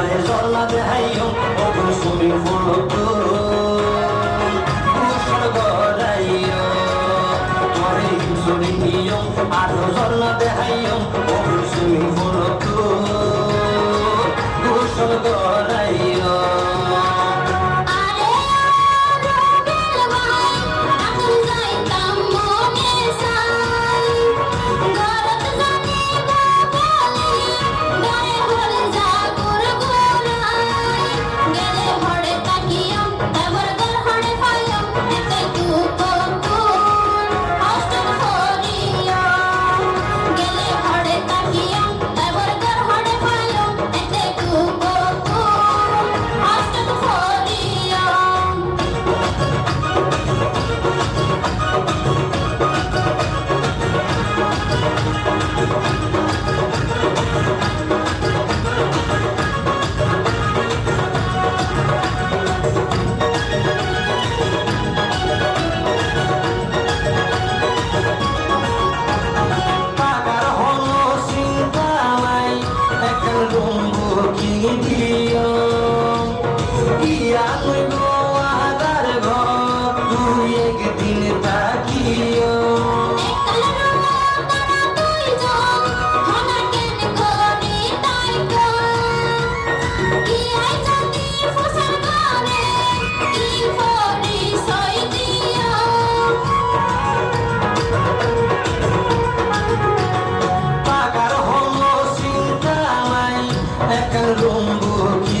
তোমারে জল্লাদ হাইও ও তুমি ফুল।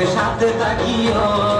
চোখের সাথে তাকিও